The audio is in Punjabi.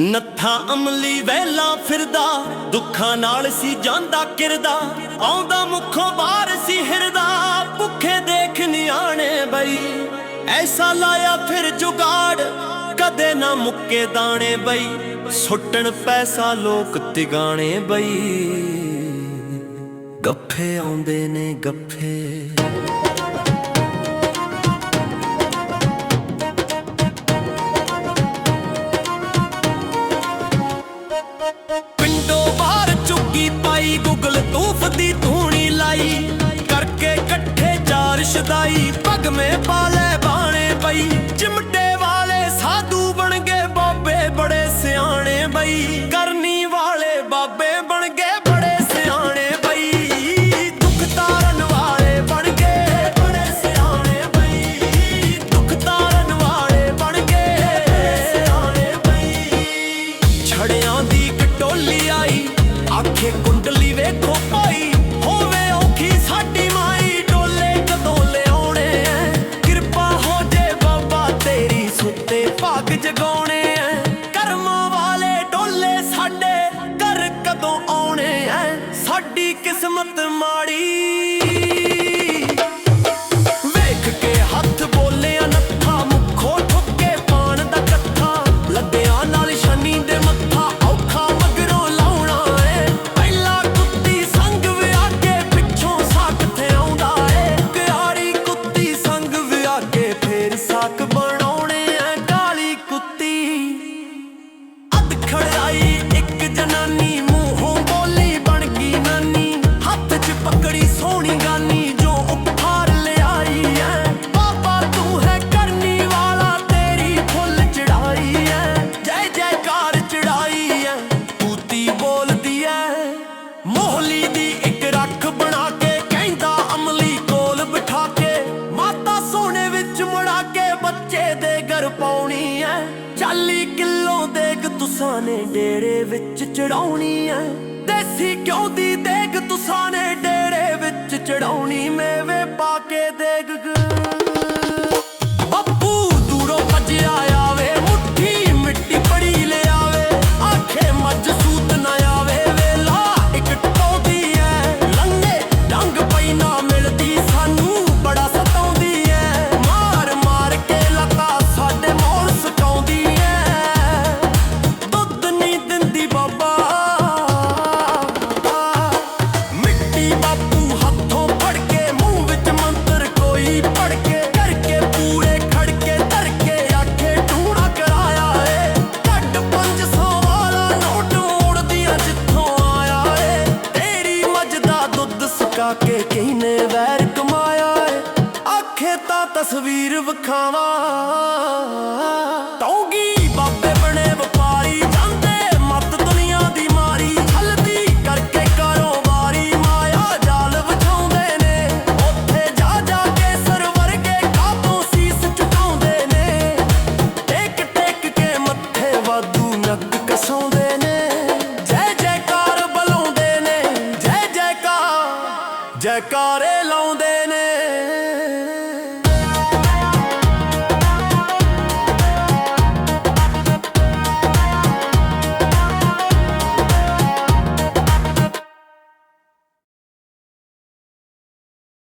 ਨੱਥਾ ਅਮਲੀ ਵਹਿਲਾ ਫਿਰਦਾ, ਦੁੱਖਾਂ ਨਾਲ ਸੀ ਜਾਂਦਾ ਕਿਰਦਾ, ਆਉਂਦਾ ਮੁੱਖੋਂ ਬਾਹਰ ਸੀ ਹਿਰਦਾ। ਭੁੱਖੇ ਦੇਖ ਨਿਆਣੇ ਬਈ, ਐਸਾ ਲਾਇਆ ਫਿਰ ਜੁਗਾੜ, ਕਦੇ ਨਾ ਮੁੱਕੇ ਦਾਣੇ ਬਈ। ਸੁੱਟਣ ਪੈਸਾ ਲੋਕ ਤਿਗਾਣੇ ਬਈ। ਗੱਫੇ ਆਉਂਦੇ ਨੇ ਗੱਫੇ। सदाई पग में पाल ਭਾਗ ਜਗਾਉਣੇ ਐ। ਕਰਮਾਂ ਵਾਲੇ ਡੋਲੇ ਸਾਡੇ ਘਰ ਕਦੋਂ ਆਉਣੇ ਐ। ਸਾਡੀ ਕਿਸਮਤ ਮਾੜੀ ਦੀ ਇੱਕ ਰੱਖ ਬਣਾ ਕੇ ਕਹਿੰਦਾ ਅਮਲੀ ਕੋਲ ਬਿਠਾ ਕੇ, ਮਾਤਾ ਸੋਨੇ ਵਿੱਚ ਮੁੜਾ ਕੇ ਬੱਚੇ ਦੇ ਘਰ ਪਾਉਣੀ ਐ। ਚਾਲੀ ਕਿਲੋ ਦੇਖ ਤੁਸਾਂ ਨੇ ਡੇਰੇ ਵਿੱਚ ਚੜਾਉਣੀ ਐ। ਆਖੇ ਤਾਂ ਤਸਵੀਰ ਵਿਖਾਵਾ। ਤੌਗੀ ਬਾਬੇ ਬਣੇ ਵਪਾਰੀ, ਜਾਂਦੇ ਮਤ ਦੁਨੀਆ ਦੀ ਮਾਰੀ। ਹਲਦੀ ਕਰਕੇ ਕਾਰੋਬਾਰੀ, ਮਾਇਆ ਜਾਲ ਵਿਖਾਉਂਦੇ ਨੇ। ਉੱਥੇ ਜਾ ਜਾ ਕੇ ਸਰ ਵਰਗੇ ਕਾਬੂ ਸੀਸ ਝੁਕਾਉਂਦੇ ਨੇ। ਟੇਕ ਟੇਕ ਕੇ ਮੱਥੇ ਵਾਦੂ ਨੱਕ ਕਸਾਉਂਦੇ ਨੇ।